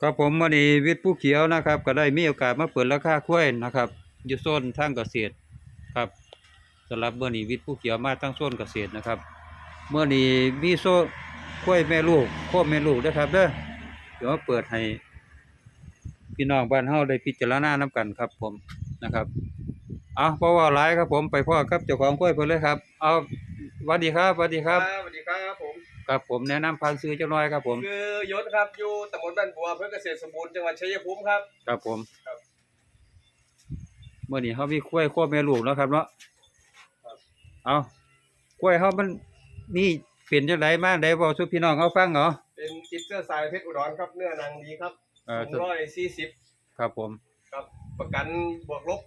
ครับผมวันนี้วิทย์ผู้เขียวนะครับ ก็ได้มีโอกาสมาเปิดราคากล้วยนะครับอยู่โซนทางเกษตรครับสำหรับเมื่อนี้วิทย์ผู้เขียวมาตั้งโซนเกษตรนะครับเมื่อนี้มีโซนกล้วยแม่ลูกโคมแม่ลูกนะครับเด้อเดี๋ยวมาเปิดให้พี่น้องบ้านเฮาได้พิจารณานํกันครับ ผมนะครับเอาเพราะว่าหลายครับผมไปพ่อกับเจ้าของกล้วยเพิ่นเลยครับ เอาสวัสดีครับสวัสดีครับสวัสดีครับผม ครับผมแนะนำพันธุ์ซื้อเจ้าน้อยครับผม คือยศครับอยู่ตำบลบ้านบัวอำเภอเกษตรสมบูรณ์จังหวัดชัยภูมิครับ ครับผมครับ เมื่อนี้เขามีกล้วยควบแม่ลูกแล้วครับเนาะครับเอากล้วยเขามันนี่เป็นจังไดมาได้บอกสุพี่น้องเขาฟังเหรอเป็นติดเสื้อสายเพชรอุดรครับเนื้อนางดีครับเออสูงร้อยสี่สิบครับผม ครับ ประกันบวกลบ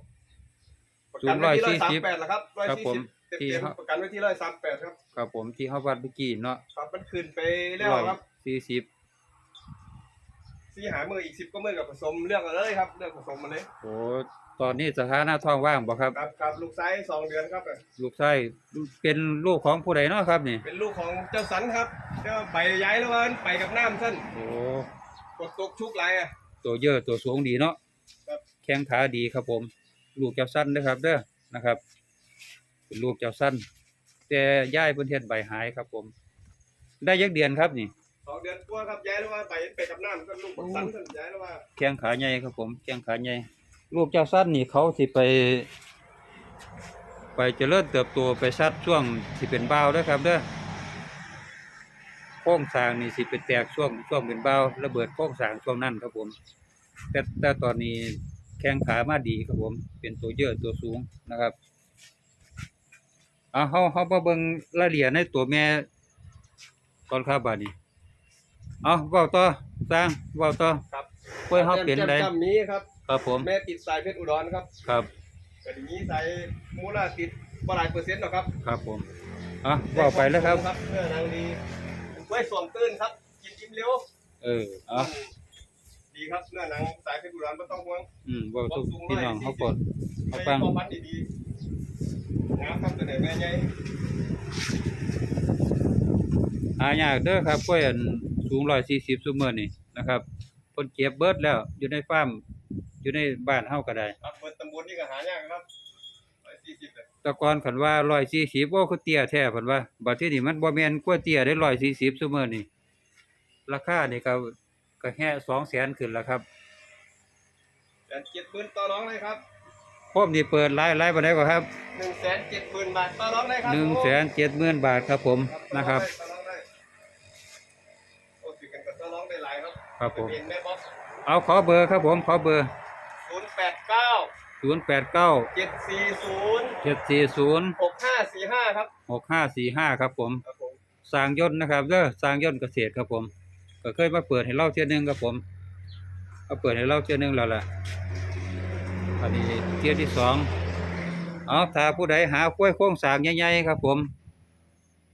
ประสูกังไว้ที่140ร้อยสามแปดแล้วครับร้อยครับสี่ผมสิบ เต็มที่เต็มเขาประกันไว้ที่ร้อยสามแปดครับครับผมที่เขาวัดเมื่อกี้เนาะครับมันขึ้นไปแล้วครับสี่สิบสี่หามืออีกสิบก็มือกับผสมเลือกเอาเลยครับ เลือกผสมมาเลยโอ้ตอนนี้สถานะท้องว่างบ่ครับ ครับครับลูกไซส์สองเดือนครับ ลูกชายเป็นลูกของผู้ใดเนาะครับนี่ เป็นลูกของเจ้าสันครับเจ้าไปย้ายแล้ววันไปกับน้ำสั้นโอ้กดตกชุกไรอะ ตัวเยอะตัวสูงดีเนาะครับ แข้งขาดีครับผม ลูกเจ้าสั้นเด้อครับเด้อนะครับ เป็นลูกเจ้าสั้นแต่ย่ายเพิ่นเฮ็ดใบหายครับ ผม ได้ยักเดือนครับนี่สองเดือนกว่าครับย้ายแล้วว่าไปไปกับน้ำก็ลูกบักสันสั้นย้ายแล้วว่าแข้งขาใหญ่ครับ ผมแข้งขาใหญ่ลูกเจ้าสั้นนี่เขาสิไป ไปเจริญเติบโตไปชัดช่วงสิเป็นบ่าวเด้อครับเด้อโครงสร้างนี่สิเป็นแตกช่วงช่วงเป็นบ่าวระเบิดโครงสร้างช่วงนั้นครับผม แต่แต่ตอนนี้แข้งขามาดีครับผม เป็นตัวเยอะตัวสูงนะครับเอาเฮาเฮามาเบิ่งรายละเอียดในตัวแม่ก่อนครับบัดนี้เอาเว้าต่อสร้างเว้าต่อครับกล้วยเฮาเป็นไดจำนี้ครับครับผมแม่ติดสายเพชรอุดรครับครับแต่ทีนี้สายมูลาติดบ่หลายเปอร์เซ็นต์หรอกครับ ครับผมอะว่าไปแล้วครับครับเพื่อนางดีกล้วยสวมตื้นครับ กินอิ่มเร็วเอออะดีครับเนื้อนางสายเพชรอุดรไม่ต้องห่วงอืมว่าทุกพี่น้องเขากดเขาฟังพอพั นดีๆงามครับตัวไหนแม่ใหญ่หายากเด้อครับกล้วยอันสูง140ซุมื้อนี่นะครับเพิ่นเก็บเบิดแล้วอยู่ในฟาร์มอยู่ในบ้านเฮาก็ได้ครับเปิดตำบลนี่ก็หายากครับร้อยสี่สิบเลยแต่ก่อนคันว่า140โอ้คือเตี้ยแท้เพิ่นว่าบัดทีนี้มันบ่แม่นกล้วยเตี้ยได้140ซุมื้อนี่ราคานี่ก็ก็แค่200,000ขึ้นแล้วครับแสนเจ็ดหมื่นต่อน้องเลยครับ พร้อมนี่เปิดหลายหลายปานใดกว่าครับหนึ่งแสนเจ็ดหมื่นบาทต่อน้องเลยครับ170,000บาทครับผมนะครับต่อน้องได้โอ้ติดกันกับต่อน้องได้หลายครับครับผมเป็นแม่บ๊อบเอาขอเบอร์ครับผมขอเบอร์ศูนย์แปดเก้า089เจ็ดสี่ศูนย์740หกห้าสี่ห้าครับ6545ครับผมครับผมสร้างยนต์นะครับเด้อสร้างยนต์เกษตรครับผม ก็เคยมาเปิดให้เราเที่ยหนึงครับผมมาเปิดให้เราเที่ยหนึงแล้วล่ะ อันนี้เที่ยที่สองเอาถ้าผู้ใดหากล้วยโครงสร้างใหญ่ๆครับ ผม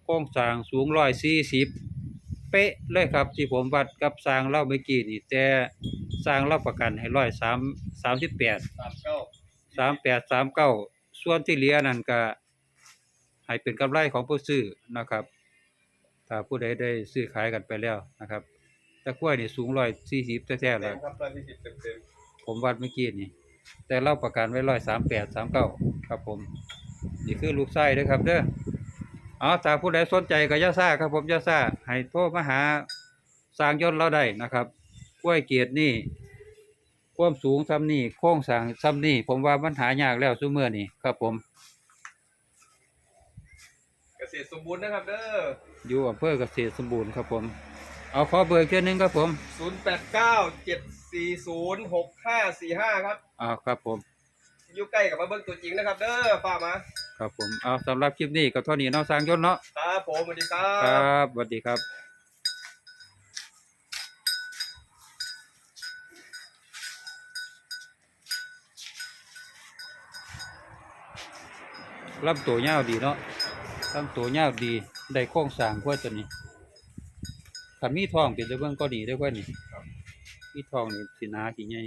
โครงสร้างสูง140เป๊ะเลยครับ ที่ผมวัดกับสร้างเล่าเมื่อกี้นี่แต่สร้างเล่าประกันให้103 38สามเก้าสามแปดสามเก้าส่วนที่เหลือนั่นก็ให้เป็นกำไรของผู้ซื้อนะครับ ถ้าผู้ใดได้ซื้อขายกันไปแล้วนะครับ แต่กล้วยนี่สูงร้อยสี่สิบแท้ๆเต็แล้วมครับร้อยสี่สิบเต็มเต็มผมวัดเมื่อกี้นี่ แต่เราประกันไว้ร้อยสามแปดสามเก้าครับผม นี่คือลูกไส้เด้อครับเด้อเอาถ้าผู้ใดสนใจก็อย่าซ่าครับผมอย่าซ่าให้โทรมาหาสร้างยนต์เราได้นะครับกล้วยเกียรตินี่ความสูงซ้ำนี่โค้งสร้างซ้ำนี่ผมว่ามันหายากแล้วซุมื้อนี่ครับผมเกษตรสมบูรณ์นะครับเด้ออยู่อำเภอเกษตรสมบูรณ์ครับผม เอาขอเบอร์อีกเทื่อนึงครับผมศูนย์แปดเก้าเจ็ดสี่ศูนย์หกห้าสี่ห้าครับ อ่าครับผม อยู่ใกล้กับมาเบิ้งตัวจริงนะครับเด้อฝากมา ครับผมเอาสำหรับคลิปนี้ก็เท่านี้เนาะสร้างยนต์เนาะครับผมสวัสดีครัครับบสวัสดีครับลำตัวยาวดีเนาะลำตัวยาวดีได้โครงสร้างกว่าตัวนี้ขันมีทองเป็นตัวเบิ่งก็ดีได้กว่านี่มีทองนี่สิหนาสิใหญ่